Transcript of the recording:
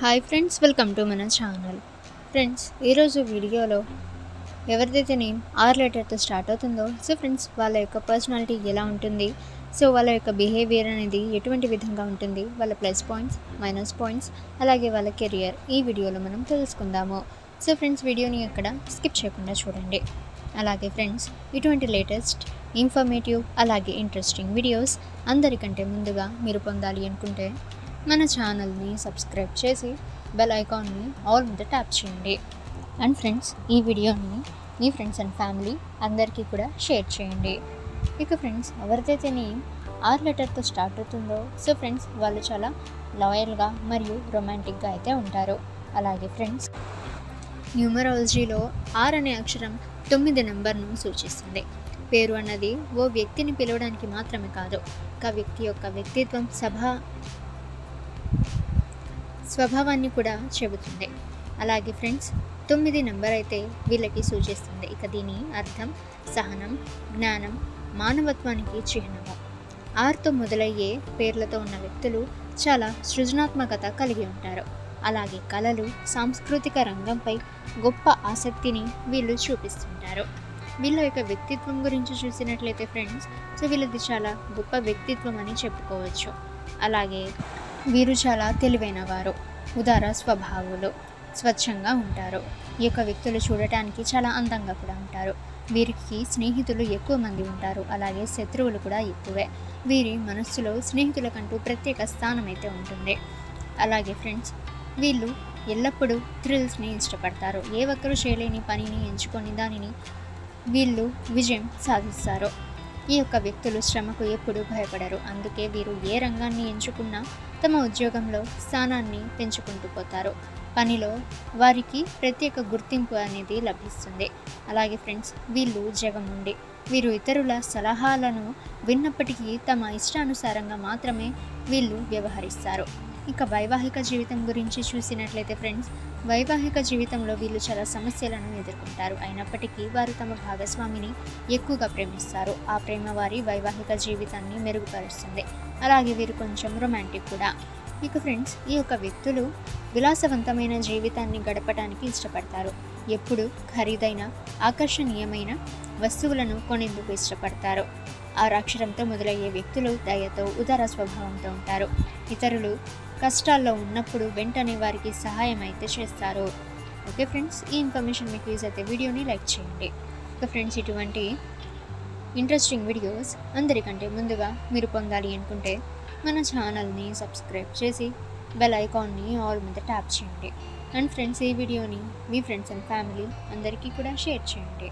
Hi friends welcome to మన channel. Friends ఈరోజు వీడియోలో ఎవరిదైతే నేమ్ ఆర్ లెటర్తో స్టార్ట్ అవుతుందో సో ఫ్రెండ్స్ వాళ్ళ యొక్క పర్సనాలిటీ ఎలా ఉంటుంది? సో వాళ్ళ యొక్క బిహేవియర్ అనేది ఎటువంటి విధంగా ఉంటుంది? వాళ్ళ ప్లస్ పాయింట్స్ మైనస్ పాయింట్స్ అలాగే వాళ్ళ కెరియర్ ఈ వీడియోలో మనం తెలుసుకుందాము. సో ఫ్రెండ్స్ వీడియోని అక్కడ స్కిప్ చేయకుండా చూడండి. అలాగే ఫ్రెండ్స్ ఇటువంటి లేటెస్ట్ ఇన్ఫర్మేటివ్ అలాగే ఇంట్రెస్టింగ్ వీడియోస్ అందరికంటే ముందుగా మీరు పొందాలి అనుకుంటే మన ఛానల్ని సబ్స్క్రైబ్ చేసి బెల్ ఐకాన్ని ఆల్ మీద ట్యాప్ చేయండి. అండ్ ఫ్రెండ్స్ ఈ వీడియోని మీ ఫ్రెండ్స్ అండ్ ఫ్యామిలీ అందరికీ కూడా షేర్ చేయండి. ఇక ఫ్రెండ్స్ ఎవరిదైతే నేమ్ ఆర్ లెటర్తో స్టార్ట్ అవుతుందో? సో ఫ్రెండ్స్ వాళ్ళు చాలా లాయల్గా మరియు రొమాంటిక్గా అయితే ఉంటారు. అలాగే ఫ్రెండ్స్ న్యూమరాలజీలో ఆర్ అనే అక్షరం తొమ్మిది నెంబర్ను సూచిస్తుంది. పేరు అన్నది ఓ వ్యక్తిని పిలవడానికి మాత్రమే కాదు ఒక వ్యక్తి యొక్క వ్యక్తిత్వం సభ స్వభావాన్ని కూడా చెబుతుంది. అలాగే ఫ్రెండ్స్ తొమ్మిది నెంబర్ అయితే వీళ్ళకి సూచిస్తుంది ఇక దీని అర్థం సహనం జ్ఞానం మానవత్వానికి చిహ్నము. ఆర్తో మొదలయ్యే పేర్లతో ఉన్న వ్యక్తులు చాలా సృజనాత్మకత కలిగి ఉంటారు. అలాగే కళలు సాంస్కృతిక రంగంపై గొప్ప ఆసక్తిని వీళ్ళు చూపిస్తుంటారు. వీళ్ళ యొక్క వ్యక్తిత్వం గురించి చూసినట్లయితే ఫ్రెండ్స్ సో వీళ్ళది చాలా గొప్ప వ్యక్తిత్వం అని చెప్పుకోవచ్చు. అలాగే వీరు చాలా తెలివైన వారు ఉదార స్వభావులు. స్వచ్ఛంగా ఉంటారు. ఈ యొక్క వ్యక్తులు చూడటానికి చాలా అందంగా కూడా ఉంటారు. వీరికి స్నేహితులు ఎక్కువ మంది ఉంటారు. అలాగే శత్రువులు కూడా ఎక్కువే. వీరి మనస్సులో స్నేహితులకంటూ ప్రత్యేక స్థానం అయితే ఉంటుంది. అలాగే ఫ్రెండ్స్ వీళ్ళు ఎల్లప్పుడూ థ్రిల్స్ని ఇష్టపడతారు. ఏ ఒక్కరు చేయలేని పనిని ఎంచుకొని దానిని వీళ్ళు విజయం సాధిస్తారు. ఈ యొక్క వ్యక్తులు శ్రమకు ఎప్పుడూ భయపడరు. అందుకే వీరు ఏ రంగాన్ని ఎంచుకున్నా తమ ఉద్యోగంలో స్థానాన్ని పెంచుకుంటూ పోతారు. పనిలో వారికి ప్రత్యేక గుర్తింపు అనేది లభిస్తుంది. అలాగే ఫ్రెండ్స్ వీళ్ళు జగముండి వీరు ఇతరుల సలహాలను విన్నప్పటికీ తమ ఇష్టానుసారంగా మాత్రమే వీళ్ళు వ్యవహరిస్తారు. ఇక వైవాహిక జీవితం గురించి చూసినట్లయితే ఫ్రెండ్స్ వైవాహిక జీవితంలో వీళ్ళు చాలా సమస్యలను ఎదుర్కొంటారు. అయినప్పటికీ వారు తమ భాగస్వామిని ఎక్కువగా ప్రేమిస్తారు. ఆ ప్రేమ వారి వైవాహిక జీవితాన్ని మెరుగుపరుస్తుంది. అలాగే వీరు కొంచెం రొమాంటిక్ కూడా. ఇక ఫ్రెండ్స్ ఈ యొక్క వ్యక్తులు విలాసవంతమైన జీవితాన్ని గడపడానికి ఇష్టపడతారు. ఎప్పుడు ఖరీదైన ఆకర్షణీయమైన వస్తువులను కొనేందుకు ఇష్టపడతారు. ఆరు అక్షరంతో మొదలయ్యే వ్యక్తులు దయతో ఉదార స్వభావంతో ఉంటారు. ఇతరులు కష్టాల్లో ఉన్నప్పుడు వెంటనే వారికి సహాయం అయితే చేస్తారు. ఓకే ఫ్రెండ్స్ ఈ ఇన్ఫర్మేషన్ మీకు యూజ్ అయితే వీడియోని లైక్ చేయండి. ఓకే ఫ్రెండ్స్ ఇటువంటి ఇంట్రెస్టింగ్ వీడియోస్ అందరికంటే ముందుగా మీరు పొందాలి అనుకుంటే మన ఛానల్ని సబ్స్క్రైబ్ చేసి బెల్ ఐకాన్ని ఆల్ మీద ట్యాప్ చేయండి. అండ్ ఫ్రెండ్స్ ఈ వీడియోని మీ ఫ్రెండ్స్ అండ్ ఫ్యామిలీ అందరికీ కూడా షేర్ చేయండి.